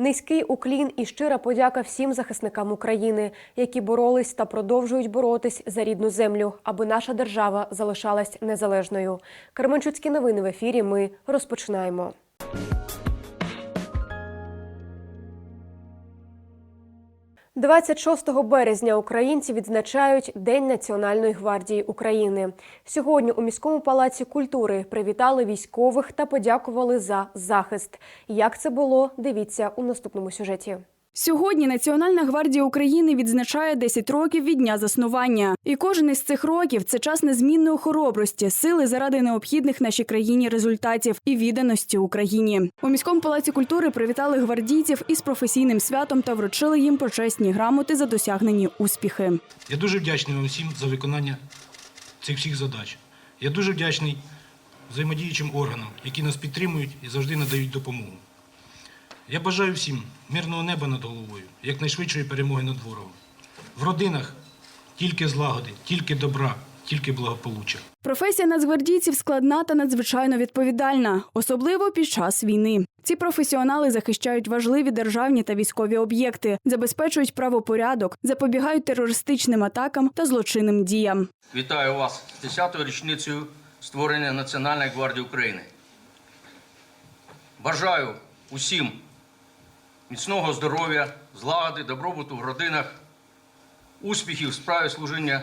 Низький уклін і щира подяка всім захисникам України, які боролись та продовжують боротись за рідну землю, аби наша держава залишалась незалежною. Кременчуцькі новини в ефірі. Ми розпочинаємо. – 26 березня українці відзначають День Національної гвардії України. Сьогодні у міському палаці культури привітали військових та подякували за захист. Як це було, дивіться у наступному сюжеті. Сьогодні Національна гвардія України відзначає 10 років від дня заснування. І кожен із цих років це час незмінної хоробрості, сили заради необхідних нашій країні результатів і відданості Україні. У міському палаці культури привітали гвардійців із професійним святом та вручили їм почесні грамоти за досягнені успіхи. Я дуже вдячний вам всім за виконання цих всіх задач. Я дуже вдячний взаємодіючим органам, які нас підтримують і завжди надають допомогу. Я бажаю всім мирного неба над головою, якнайшвидшої перемоги над ворогом. В родинах тільки злагоди, тільки добра, тільки благополуччя. Професія нацгвардійців складна та надзвичайно відповідальна, особливо під час війни. Ці професіонали захищають важливі державні та військові об'єкти, забезпечують правопорядок, запобігають терористичним атакам та злочинним діям. Вітаю вас з 10-ю річницею створення Національної гвардії України. Бажаю усім міцного здоров'я, злагоди, добробуту в родинах, успіхів в справі служіння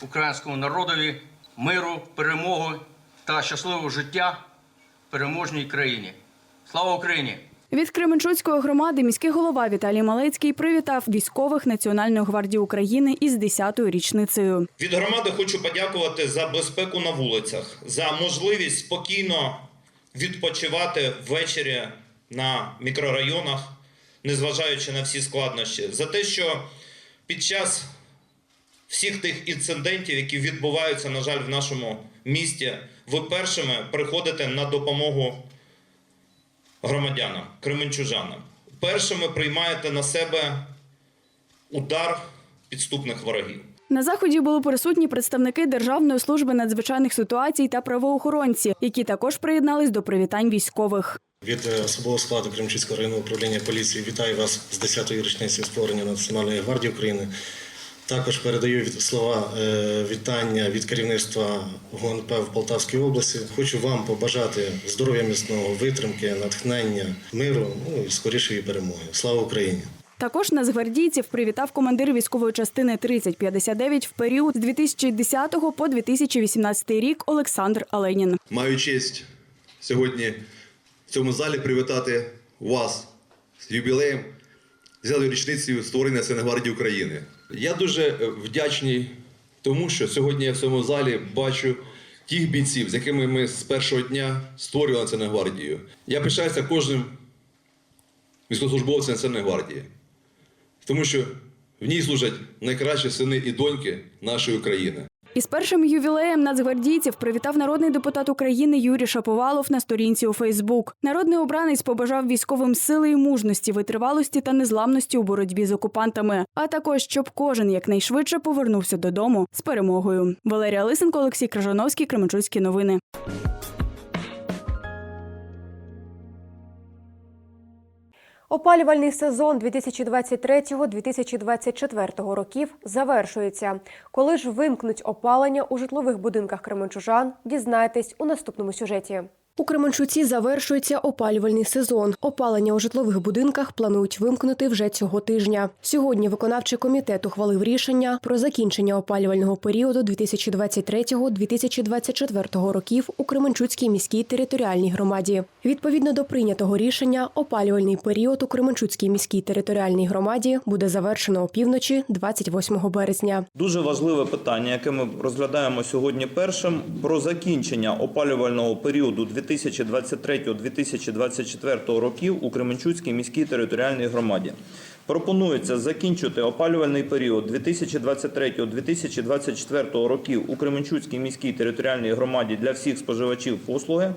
українському народові, миру, перемоги та щасливого життя в переможній країні. Слава Україні! Від Кременчуцької громади міський голова Віталій Малецький привітав військових Національної гвардії України із 10-ю річницею. Від громади хочу подякувати за безпеку на вулицях, за можливість спокійно відпочивати ввечері на мікрорайонах, незважаючи на всі складнощі, за те, що під час всіх тих інцидентів, які відбуваються, на жаль, в нашому місті, ви першими приходите на допомогу громадянам, кременчужанам. Першими приймаєте на себе удар підступних ворогів. На заході були присутні представники Державної служби надзвичайних ситуацій та правоохоронці, які також приєднались до привітань військових. Від е, особового складу Кримчицького районного управління поліції вітаю вас з 10-ї річниці створення Національної гвардії України. Також передаю від- слова е, вітання від керівництва ГУНП в Полтавській області. Хочу вам побажати здоров'я міцного, витримки, натхнення, миру ну і скорішої перемоги. Слава Україні! Також нацгвардійців привітав командир військової частини 3059 в період з 2010 по 2018 рік Олександр Аленін. Маю честь сьогодні цьому залі привітати вас з юбілеєм 10-ї річницею створення Національної гвардії України. Я дуже вдячний тому, що сьогодні я в цьому залі бачу тих бійців, з якими ми з першого дня створювали Національну гвардію. Я пишаюся кожним військовослужбовцем Національної гвардії, тому що в ній служать найкращі сини і доньки нашої України. Із першим ювілеєм нацгвардійців привітав народний депутат України Юрій Шаповалов на сторінці у Фейсбук. Народний обранець побажав військовим сили і мужності, витривалості та незламності у боротьбі з окупантами, а також щоб кожен якнайшвидше повернувся додому з перемогою. Валерія Лисенко, Олексій Крижановський, Кременчуцькі новини. Опалювальний сезон 2023-2024 років завершується. Коли ж вимкнуть опалення у житлових будинках кременчужан, дізнайтесь у наступному сюжеті. У Кременчуці завершується опалювальний сезон. Опалення у житлових будинках планують вимкнути вже цього тижня. Сьогодні виконавчий комітет ухвалив рішення про закінчення опалювального періоду 2023-2024 років у Кременчуцькій міській територіальній громаді. Відповідно до прийнятого рішення, опалювальний період у Кременчуцькій міській територіальній громаді буде завершено опівночі 28 березня. Дуже важливе питання, яке ми розглядаємо сьогодні першим, про закінчення опалювального періоду 2023-2024 років у Кременчуцькій міській територіальній громаді. Пропонується закінчити опалювальний період 2023-2024 років у Кременчуцькій міській територіальній громаді для всіх споживачів послуги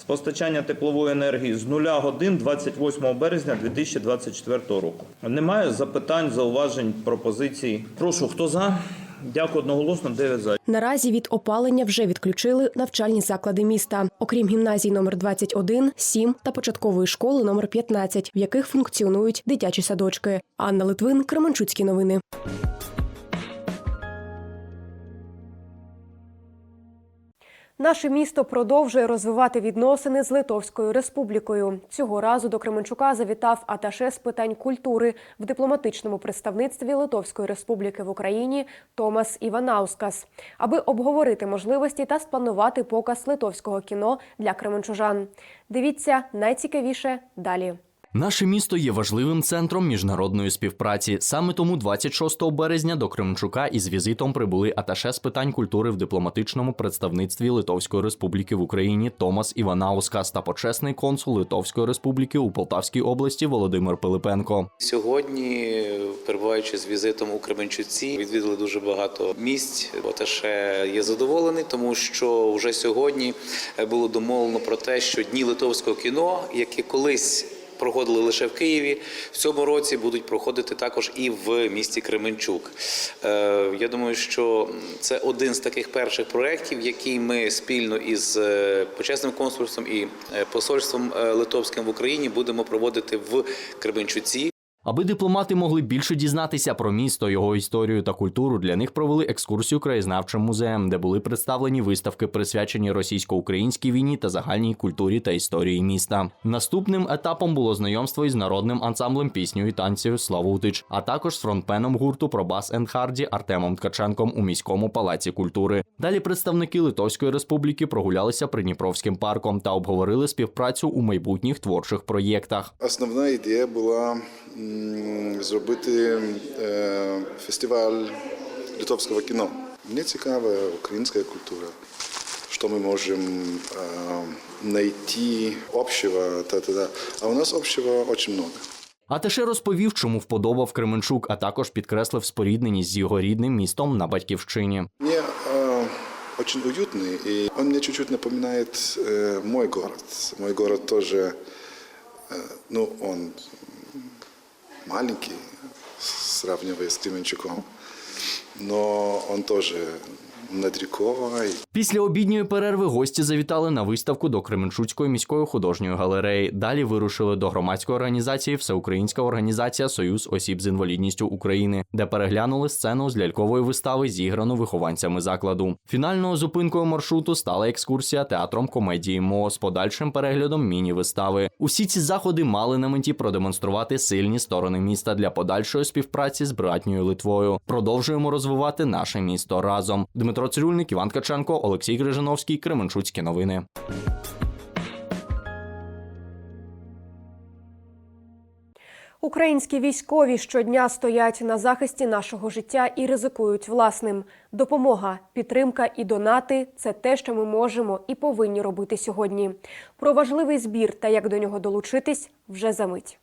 з постачання теплової енергії з 0 годин 28 березня 2024 року. Немає запитань, зауважень, пропозицій. Прошу, хто за? Дякую одноголосно. 9 за. Наразі від опалення вже відключили навчальні заклади міста, окрім гімназій номер 21, 7 та початкової школи номер 15, в яких функціонують дитячі садочки. Анна Литвин, Кременчуцькі новини. Наше місто продовжує розвивати відносини з Литовською Республікою. Цього разу до Кременчука завітав аташе з питань культури в дипломатичному представництві Литовської Республіки в Україні Томас Іванаускас, аби обговорити можливості та спланувати показ литовського кіно для кременчужан. Дивіться найцікавіше далі. Наше місто є важливим центром міжнародної співпраці. Саме тому 26 березня до Кременчука із візитом прибули аташе з питань культури в дипломатичному представництві Литовської Республіки в Україні Томас Іванаускас та почесний консул Литовської Республіки у Полтавській області Володимир Пилипенко. Сьогодні, перебуваючи з візитом у Кременчуці, відвідали дуже багато місць. Оташе є задоволений, тому що вже сьогодні було домовлено про те, що дні литовського кіно, які колись проходили лише в Києві, в цьому році будуть проходити також і в місті Кременчук. Е, Я думаю, що це один з таких перших проєктів, який ми спільно із е, почесним консульством і е, посольством литовським в Україні будемо проводити в Кременчуці. Аби дипломати могли більше дізнатися про місто, його історію та культуру, для них провели екскурсію краєзнавчим музеєм, де були представлені виставки, присвячені російсько-українській війні та загальній культурі та історії міста. Наступним етапом було знайомство із народним ансамблем пісню і танців Славутич, а також з фронтменом гурту Пробас Енхарді Артемом Ткаченком у міському палаці культури. Далі представники Литовської республіки прогулялися Придніпровським парком та обговорили співпрацю у майбутніх творчих проєктах. Основна ідея була зробити е, фестиваль литовського кіно. Мені цікава українська культура, що ми можемо е, знайти общего, та-та-та. а у нас общего дуже много. Аташе розповів, чому вподобав Кременчук, а також підкреслив спорідненість з його рідним містом на батьківщині. Мне э, очень уютный, и он мне чуть-чуть напоминает э, мой город. Мой город тоже, э, ну, он маленький, сравнивая с Кременчуком, но он тоже над рекой. Після обідньої перерви гості завітали на виставку до Кременчуцької міської художньої галереї. Далі вирушили до громадської організації Всеукраїнська організація Союз осіб з інвалідністю України, де переглянули сцену з лялькової вистави, зіграну вихованцями закладу. Фінальною зупинкою маршруту стала екскурсія театром комедії МО з подальшим переглядом міні-вистави. Усі ці заходи мали на меті продемонструвати сильні сторони міста для подальшої співпраці з братньою Литвою. Продовжуємо розвивати наше місто разом. Дмитро Цирюльник, Іван Каченко, Олексій Крижановський, Кременчуцькі новини. Українські військові щодня стоять на захисті нашого життя і ризикують власним. Допомога, підтримка і донати це те, що ми можемо і повинні робити сьогодні. Про важливий збір та як до нього долучитись вже за мить.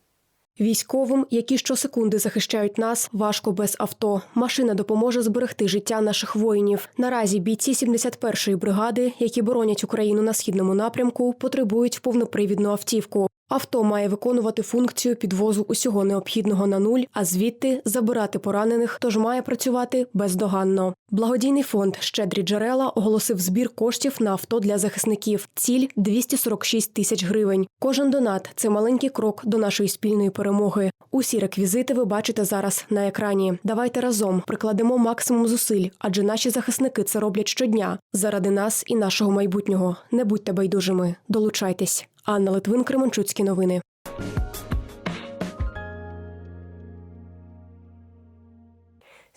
Військовим, які щосекунди захищають нас, важко без авто. Машина допоможе зберегти життя наших воїнів. Наразі бійці 71-ї бригади, які боронять Україну на східному напрямку, потребують повнопривідну автівку. Авто має виконувати функцію підвозу усього необхідного на нуль, а звідти забирати поранених, тож має працювати бездоганно. Благодійний фонд Щедрі джерела оголосив збір коштів на авто для захисників. Ціль 246 тисяч гривень. Кожен донат це маленький крок до нашої спільної перемоги. Усі реквізити ви бачите зараз на екрані. Давайте разом прикладемо максимум зусиль, адже наші захисники це роблять щодня заради нас і нашого майбутнього. Не будьте байдужими, долучайтесь. Анна Литвин, Кременчуцькі новини.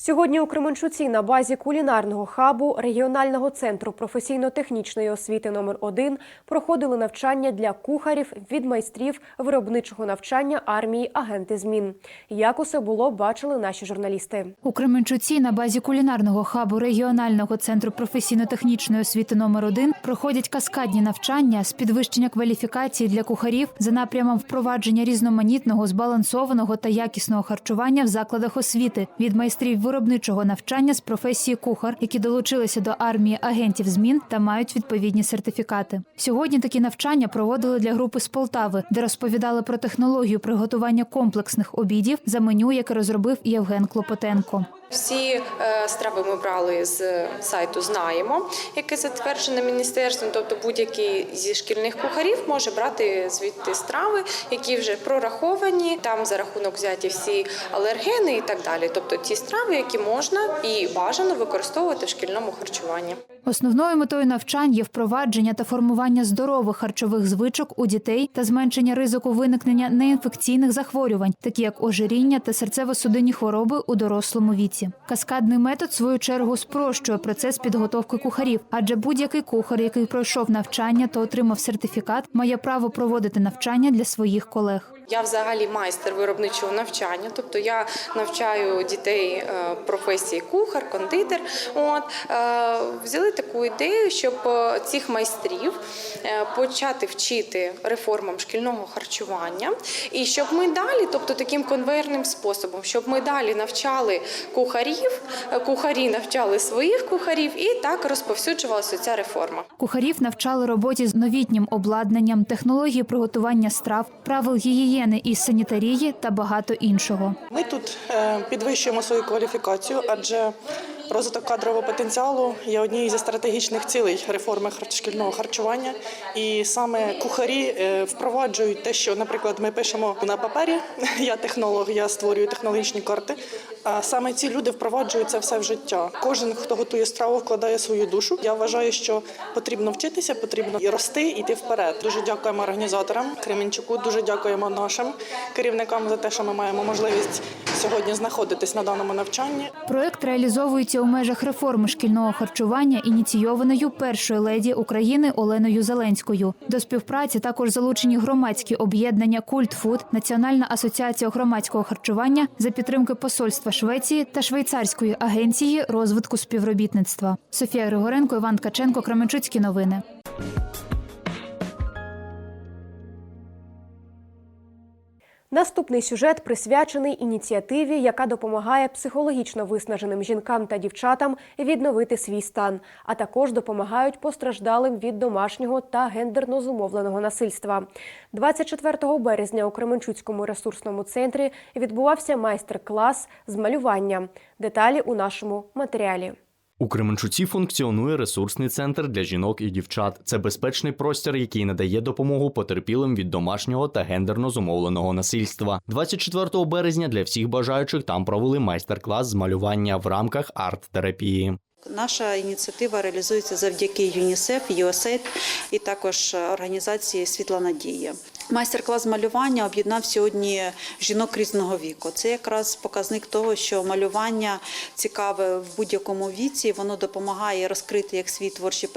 Сьогодні у Кременчуці на базі кулінарного хабу регіонального центру професійно-технічної освіти номер 1 проходили навчання для кухарів від майстрів виробничого навчання армії агенти змін. Як усе було, бачили наші журналісти. У Кременчуці на базі кулінарного хабу регіонального центру професійно-технічної освіти номер 1 проходять каскадні навчання з підвищення кваліфікації для кухарів за напрямом впровадження різноманітного, збалансованого та якісного харчування в закладах освіти від майстрів виробничого навчання з професії кухар, які долучилися до армії агентів змін та мають відповідні сертифікати. Сьогодні такі навчання проводили для групи з Полтави, де розповідали про технологію приготування комплексних обідів за меню, яке розробив Євген Клопотенко. Всі е, страви ми брали з сайту Знаємо, яке затверджене міністерством. Тобто будь-який зі шкільних кухарів може брати звідти страви, які вже прораховані. Там за рахунок взяті всі алергени і так далі. Тобто ті страви, які можна і бажано використовувати в шкільному харчуванні. Основною метою навчань є впровадження та формування здорових харчових звичок у дітей та зменшення ризику виникнення неінфекційних захворювань, такі як ожиріння та серцево-судинні хвороби у дорослому віці. Каскадний метод, в свою чергу, спрощує процес підготовки кухарів, адже будь-який кухар, який пройшов навчання та отримав сертифікат, має право проводити навчання для своїх колег. Я взагалі майстер виробничого навчання, тобто я навчаю дітей е, професії кухар, кондитер. От е, взяли таку ідею, щоб е, цих майстрів почати вчити реформам шкільного харчування, і щоб ми далі, тобто таким конвейерним способом, щоб ми далі навчали кухарів, кухарі навчали своїх кухарів, і так розповсюджувалася ця реформа. Кухарів навчали роботі з новітнім обладнанням, технології приготування страв, правил гігієни і санітарії та багато іншого. Ми тут е, підвищуємо свою кваліфікацію, адже розвиток кадрового потенціалу є однією зі стратегічних цілей реформи шкільного харчування. І саме кухарі е, впроваджують те, що, наприклад, ми пишемо на папері. Я технолог, я створюю технологічні карти. А саме ці люди впроваджують це все в життя. Кожен, хто готує страву, вкладає свою душу. Я вважаю, що потрібно вчитися, потрібно і рости, іти вперед. Дуже дякуємо організаторам Кременчуку. Дуже дякуємо нашим керівникам за те, що ми маємо можливість сьогодні знаходитись на даному навчанні. Проект реалізовується у межах реформи шкільного харчування, ініційованою першою леді України Оленою Зеленською. До співпраці також залучені громадські об'єднання Культфуд, Національна асоціація громадського харчування за підтримки посольства Швеції та швейцарської агенції розвитку співробітництва. Софія Григоренко, Іван Ткаченко, Кременчуцькі новини. Наступний сюжет присвячений ініціативі, яка допомагає психологічно виснаженим жінкам та дівчатам відновити свій стан, а також допомагають постраждалим від домашнього та гендерно зумовленого насильства. 24 березня у Кременчуцькому ресурсному центрі відбувався майстер-клас з малювання. Деталі у нашому матеріалі. У Кременчуці функціонує ресурсний центр для жінок і дівчат. Це безпечний простір, який надає допомогу потерпілим від домашнього та гендерно зумовленого насильства. 24 березня для всіх бажаючих там провели майстер-клас з малювання в рамках арт-терапії. Наша ініціатива реалізується завдяки ЮНІСЕФ, USAID і також організації Світла Надія. Майстер-клас малювання об'єднав сьогодні жінок різного віку. Це якраз показник того, що малювання цікаве в будь-якому віці. Воно допомагає розкрити як свій творчий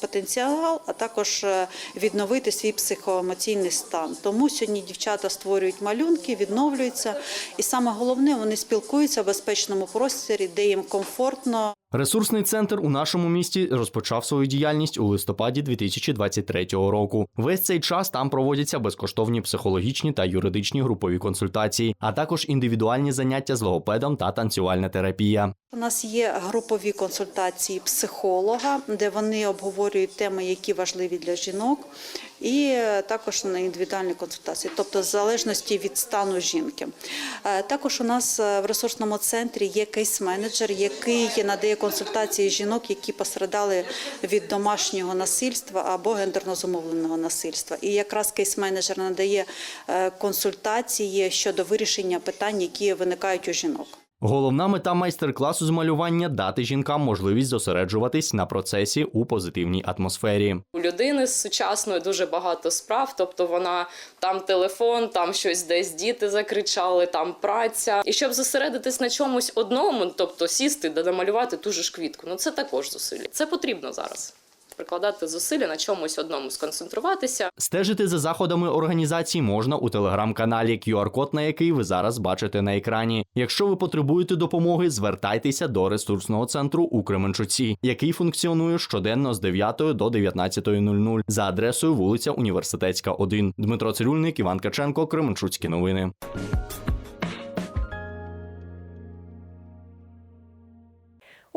потенціал, а також е, відновити свій психоемоційний стан. Тому сьогодні дівчата створюють малюнки, відновлюються, і саме головне, вони спілкуються в безпечному просторі, де їм комфортно. Ресурсний центр у нашому місті розпочав свою діяльність у листопаді 2023 року. Весь цей час там проводяться безкоштовні психологічні та юридичні групові консультації, а також індивідуальні заняття з логопедом та танцювальна терапія. У нас є групові консультації психолога, де вони обговорюють теми, які важливі для жінок, і е, також на індивідуальні консультації, тобто в залежності від стану жінки. Е, Також у нас е, в ресурсному центрі є кейс-менеджер, який надає консультації жінок, які пострадали від домашнього насильства або гендерно зумовленого насильства. І якраз кейс-менеджер надає консультації щодо вирішення питань, які виникають у жінок. Головна мета майстер-класу з малювання дати жінкам можливість зосереджуватись на процесі у позитивній атмосфері. У людини з сучасної дуже багато справ, тобто вона там телефон, там щось десь діти закричали, там праця. І щоб зосередитись на чомусь одному, тобто сісти да намалювати ту ж квітку, ну це також зусилля. Це потрібно зараз. Прикладати зусилля на чомусь одному, сконцентруватися. Стежити за заходами організації можна у телеграм-каналі, QR-код на який ви зараз бачите на екрані. Якщо ви потребуєте допомоги, звертайтеся до ресурсного центру у Кременчуці, який функціонує щоденно з 9 до 19.00 за адресою вулиця Університетська, 1. Дмитро Цирюльник, Іван Каченко, Кременчуцькі новини.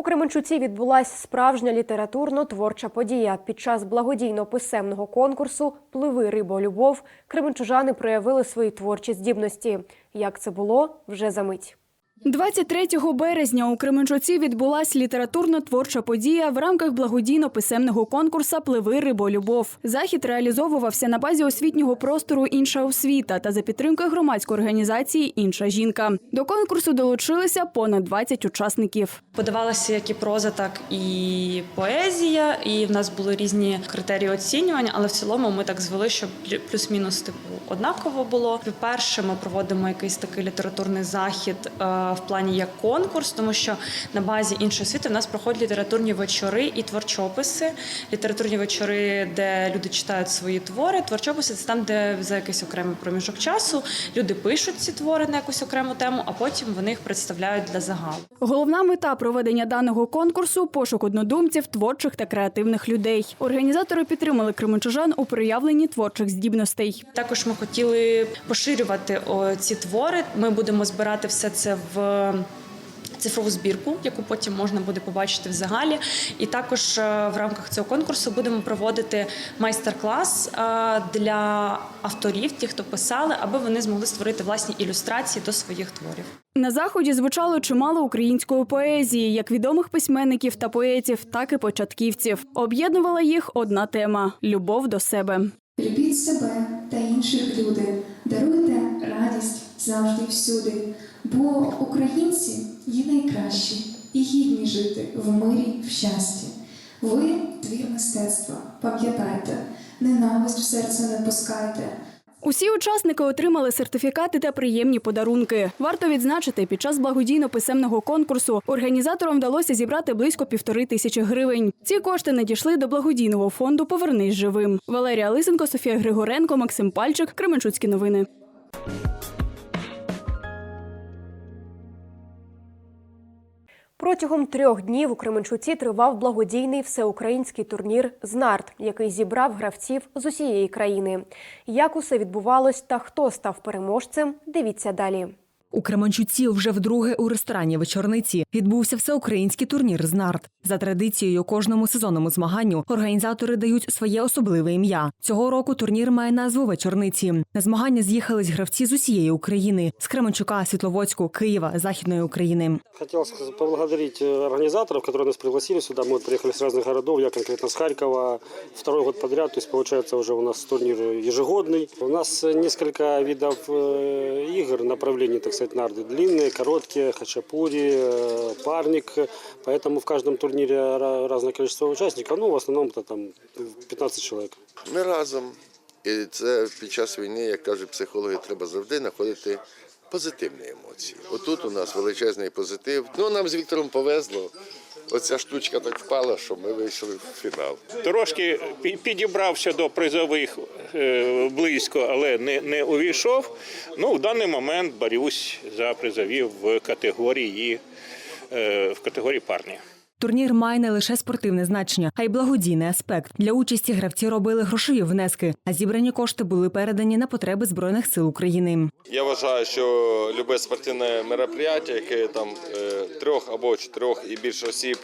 У Кременчуці відбулася справжня літературно-творча подія. Під час благодійно-писемного конкурсу Пливи рибо любов кременчужани проявили свої творчі здібності. Як це було вже за мить. 23 березня у Кременчуці відбулась літературно-творча подія в рамках благодійно-писемного конкурсу Пливи риболюбов. Захід реалізовувався на базі освітнього простору Інша освіта та за підтримки громадської організації Інша жінка. До конкурсу долучилися понад 20 учасників. Подавалася як і проза, так і поезія, і в нас були різні критерії оцінювання, але в цілому ми так звели, щоб плюс-мінус типу однаково було. Перше, ми проводимо якийсь такий літературний захід е, в плані як конкурс, тому що на базі іншої освіти в нас проходять літературні вечори і творчописи. Літературні вечори, де люди читають свої твори. Творчописи це там, де за якийсь окремий проміжок часу люди пишуть ці твори на якусь окрему тему, а потім вони їх представляють для загалу. Головна мета проведення даного конкурсу пошук однодумців, творчих та креативних людей. Організатори підтримали кременчужан у проявленні творчих здібностей. Також ми хотіли поширювати ці твори. Ми будемо збирати все це в. Цифрову збірку, яку потім можна буде побачити в загалі, і також е, в рамках цього конкурсу будемо проводити майстер-клас е, для авторів, ті, хто писали, аби вони змогли створити власні ілюстрації до своїх творів. На заході звучало чимало української поезії, як відомих письменників та поетів, так і початківців. Об'єднувала їх одна тема любов до себе. Любіть себе та інших люди, даруйте радість завжди всюди, бо українці є найкращі і гідні жити в мирі, в щасті. Ви твір мистецтва, пам'ятайте, ненависть в серце не пускайте. Усі учасники отримали сертифікати та приємні подарунки. Варто відзначити, під час благодійно-писемного конкурсу організаторам вдалося зібрати близько півтори тисячі гривень. Ці кошти надійшли до благодійного фонду Повернись живим. Валерія Лисенко, Софія Григоренко, Максим Пальчик, Кременчуцькі новини. Протягом трьох днів у Кременчуці тривав благодійний всеукраїнський турнір «Знарт», який зібрав гравців з усієї країни. Як усе відбувалось та хто став переможцем, дивіться далі. У Кременчуці вже вдруге у ресторані вечорниці відбувся всеукраїнський турнір «Знарт». За традицією кожному сезонному змаганню організатори дають своє особливе ім'я. Цього року турнір має назву вечорниці. На змагання з'їхались гравці з усієї України з Кременчука, Світловодську, Києва, Західної України. Хотел сказать- поблагодарить э, организаторов, которые нас пригласили сюда. Мы вот приехали с разных городов, я конкретно с Харькова. Второй год подряд, то есть получается уже у нас турнир ежегодный. У нас э, несколько видов э, игр, направлений, так сказать, нарды. Длинные, короткие, хачапури, э, парник. Поэтому в каждом турнире ра- разное количество участников. Ну, в основном это там 15 человек. Ми разом. І це під час війни, як кажуть психологи, треба завжди знаходити позитивні емоції. Отут у нас величезний позитив. Ну нам з Віктором повезло. Оця штучка так впала, що ми вийшли в фінал. Трошки підібрався до призових е, близько, але не, не увійшов. Ну, в даний момент борюсь за призові в категорії, е, в категорії парні. Турнір має не лише спортивне значення, а й благодійний аспект. Для участі гравці робили грошові внески, а зібрані кошти були передані на потреби збройних сил України. Я вважаю, що любе спортивне мероприятие, яке там е, трьох або чотирьох і більше осіб,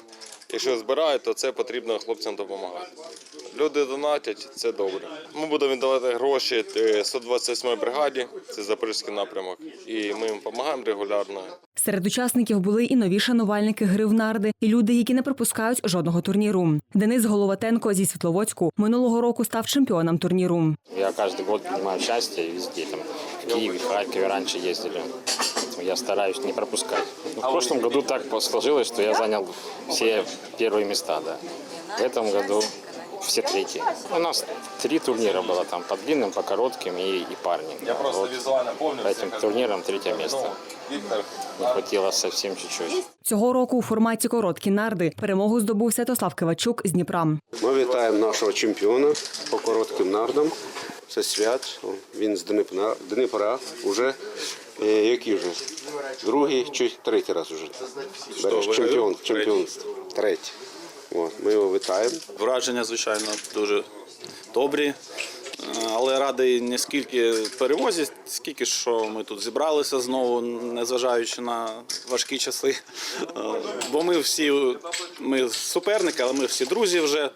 якщо збирають, то це потрібно хлопцям допомагати. Люди донатять, це добре. Ми будемо віддавати гроші е, 128-й бригаді, це Запорізький напрямок, і ми їм допомагаємо регулярно. Серед учасників були і нові шанувальники гри в нарди, і люди, які не пропускають жодного турніру. Денис Головатенко зі Світловодську минулого року став чемпіоном турніру. Я каждый год принимаю участие везде, там, в Киеве, в Харькове раньше ездили Поэтому Я стараюсь не пропускать. Ну, в прошлом году так сложилось, что я занял все первые места, да. В этом году все третьи. У нас три турнира было там, по длинным, по коротким и, и парни. Я просто Вот візуально помню. По этим турнирам третье место. Віктор, Не хватило совсем чуть-чуть. Цього року у форматі короткі нарди перемогу здобув Святослав Кивачук з Дніпра. Ми вітаємо нашого чемпіона по коротким нардам. Це свят. Він з Дніпра, Дніпра уже е, який вже? Другий чи третій раз уже береш чемпіон, чемпіон третій. От, ми його вітаємо. Враження, звичайно, дуже добрі. Е, Але радий не скільки перемозі, скільки що ми тут зібралися знову, незважаючи на важкі часи. Е, Бо ми всі ми суперники, але ми всі друзі вже.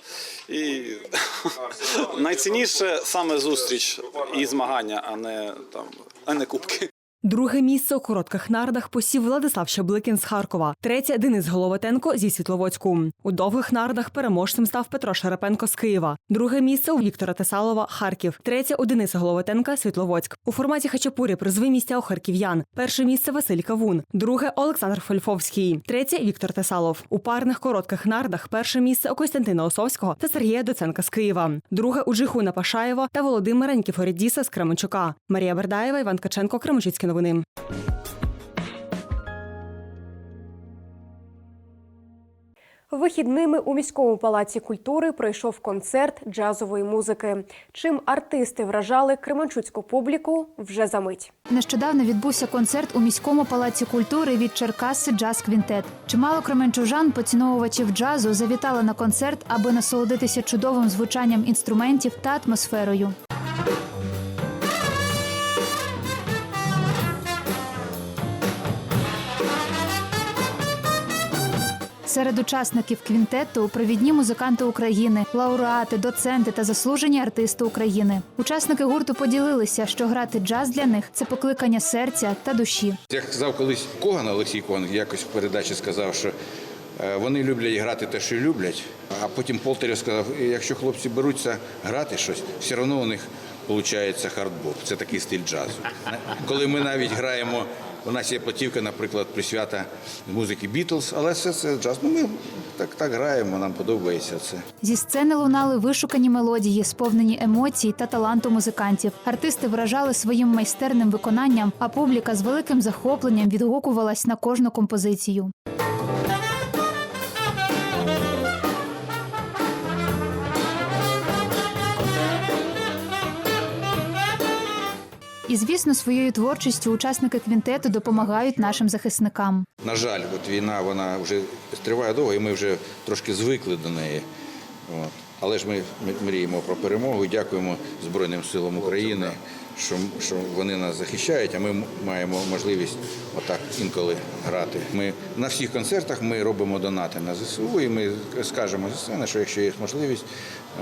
І найцінніше саме зустріч і змагання, а не там, а не кубки. Друге місце у коротких нардах посів Владислав Щебликін з Харкова. Третє Денис Головатенко зі Світловодську. У довгих нардах переможцем став Петро Шерепенко з Києва. Друге місце у Віктора Тесалова Харків. Третє у Дениса Головатенка Світловодськ. У форматі хачапурі призові місця у харків'ян. Перше місце Василь Кавун. Друге Олександр Фольфовський. Третє Віктор Тесалов. У парних коротких нардах перше місце у Костянтина Осовського та Сергія Доценка з Києва. Друге у Джихуна Пашаєва та Володимира Нікіфорідіса з Кременчука. Марія Бердаєва, Іван Ткаченко, Кременчуцькі новини. Вихідними у міському палаці культури пройшов концерт джазової музики. Чим артисти вражали кременчуцьку публіку вже за мить. Нещодавно відбувся концерт у міському палаці культури від Черкаси Джаз Квінтет. Чимало кременчужан, поціновувачів джазу, завітали на концерт, аби насолодитися чудовим звучанням інструментів та атмосферою. Серед учасників квінтету провідні музиканти України, лауреати, доценти та заслужені артисти України. Учасники гурту поділилися, що грати джаз для них це покликання серця та душі. Як казав колись Коган Олексій Коган, якось в передачі сказав, що е, вони люблять грати те, що люблять. А потім Полтерів сказав, якщо хлопці беруться грати щось, все одно у них виходить хардбоп. Це такий стиль джазу. Коли ми навіть граємо, у нас є платівка, наприклад, присвята музики Бітлз, але все це джаз. Ну ми так, так граємо, нам подобається це. Зі сцени лунали вишукані мелодії, сповнені емоцій та таланту музикантів. Артисти вражали своїм майстерним виконанням, а публіка з великим захопленням відгукувалась на кожну композицію. І звісно, своєю творчістю учасники квінтету допомагають нашим захисникам. На жаль, от війна вона вже триває довго, і ми вже трошки звикли до неї. От. Але ж ми мріємо про перемогу і дякуємо Збройним силам України, що, що вони нас захищають, а ми маємо можливість отак інколи грати. Ми на всіх концертах ми робимо донати на ЗСУ, і ми скажемо зі сцени, що якщо є можливість,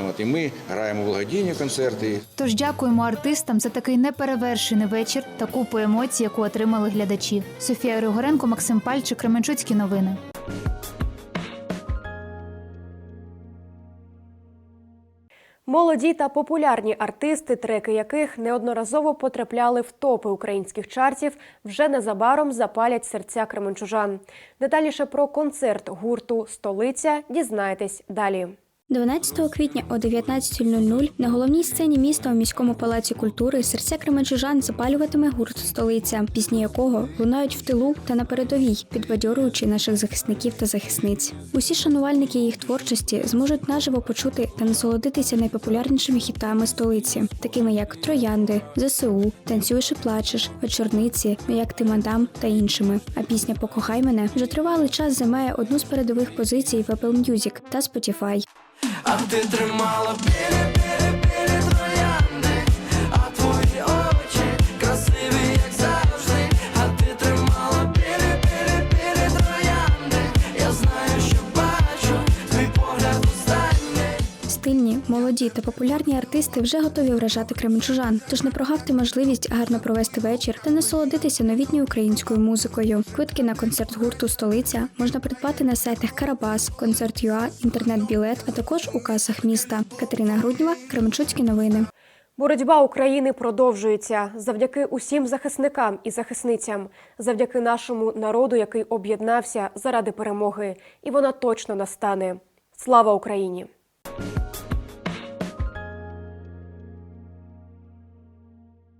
от, і ми граємо благодійні концерти. Тож дякуємо артистам за такий неперевершений вечір та купу емоцій, яку отримали глядачі. Софія Григоренко, Максим Пальчик, Кременчуцькі новини. Молоді та популярні артисти, треки яких неодноразово потрапляли в топи українських чартів, вже незабаром запалять серця кременчужан. Детальніше про концерт гурту Столиця дізнаєтесь далі. 12 квітня о 19.00 на головній сцені міста у міському палаці культури серця кременчужан запалюватиме гурт столиця, пісні якого лунають в тилу та на передовій, підбадьорюючи наших захисників та захисниць. Усі шанувальники їх творчості зможуть наживо почути та насолодитися найпопулярнішими хітами столиці, такими як Троянди, ЗСУ, Танцюєш і плачеш, Вечорниці, Як ти мадам та іншими. А пісня Покохай мене вже тривалий час займає одну з передових позицій в Apple Music та Spotify. А ти тримала білі, молоді та популярні артисти вже готові вражати кременчужан, тож не прогавте можливість гарно провести вечір та насолодитися новітньою українською музикою. Квитки на концерт гурту Столиця можна придбати на сайтах Карабас, Концерт.ua, інтернет-білет, а також у касах міста. Катерина Груднєва, Кременчуцькі новини. Боротьба України продовжується завдяки усім захисникам і захисницям, завдяки нашому народу, який об'єднався заради перемоги, і вона точно настане. Слава Україні!